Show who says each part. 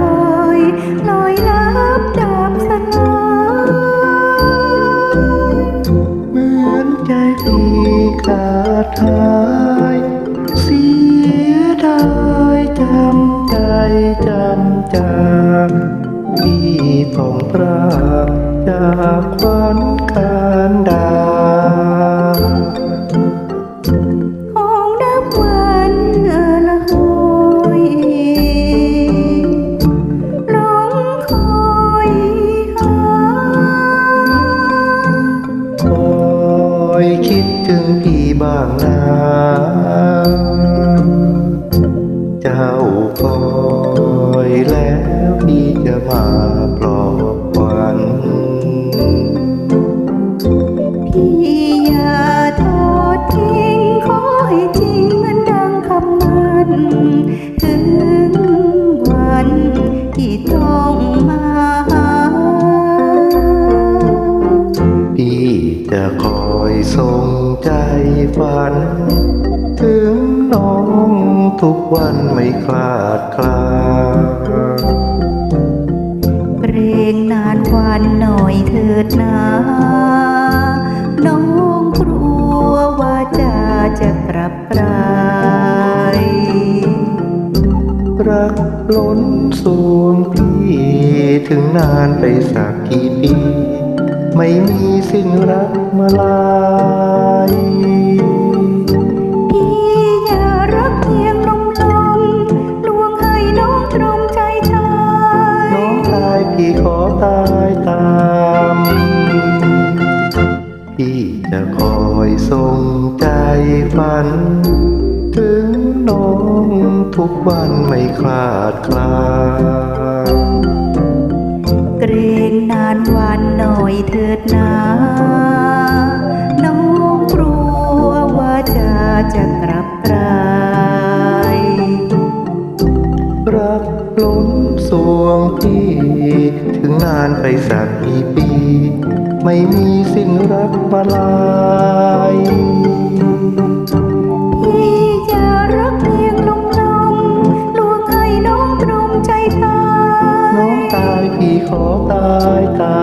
Speaker 1: บอยลอยลับดับสนองเมืนใจปีขาดายเสียดา
Speaker 2: ยจำใจจำจากที่ผ่องพระจา
Speaker 1: กความ ถึงพี่บ้างนะเจ้าคอยแล้วพี่จะมาปลอบขวัญ
Speaker 2: พี่อย่าทอดทิ้งขอให้จริงมือนดังคำมันถึงวันที่ต้องมา
Speaker 1: พี่ จะคอยส่งใจฝัน ถึงน้องทุกวันไม่คลาดคลา
Speaker 2: เกรงนานวันหน่อยเถิดนาน้องกลัวว่าจะจะกลับกลาย
Speaker 1: รักล้นสวงพี่ถึงนานไปสักกี่ปี ไม่มีสิ้นรักมาลาย
Speaker 2: พี่อย่ารักเพียงลมลมลวงให้น้องตรมใจชาย
Speaker 1: น้องตายพี่ขอตายตาม พี่จะคอยส่งใจฝัน ถึงน้องทุกวันไม่คลาดคลา
Speaker 2: เกรงนานวันหน่อยเถิดนาน้องกลัวว่าจะจะกลับกลาย
Speaker 1: รักล้นสวงพี่ถึงนานไปสักกี่ปี ไม่มีสิ้นรักมาลาย
Speaker 2: วงใ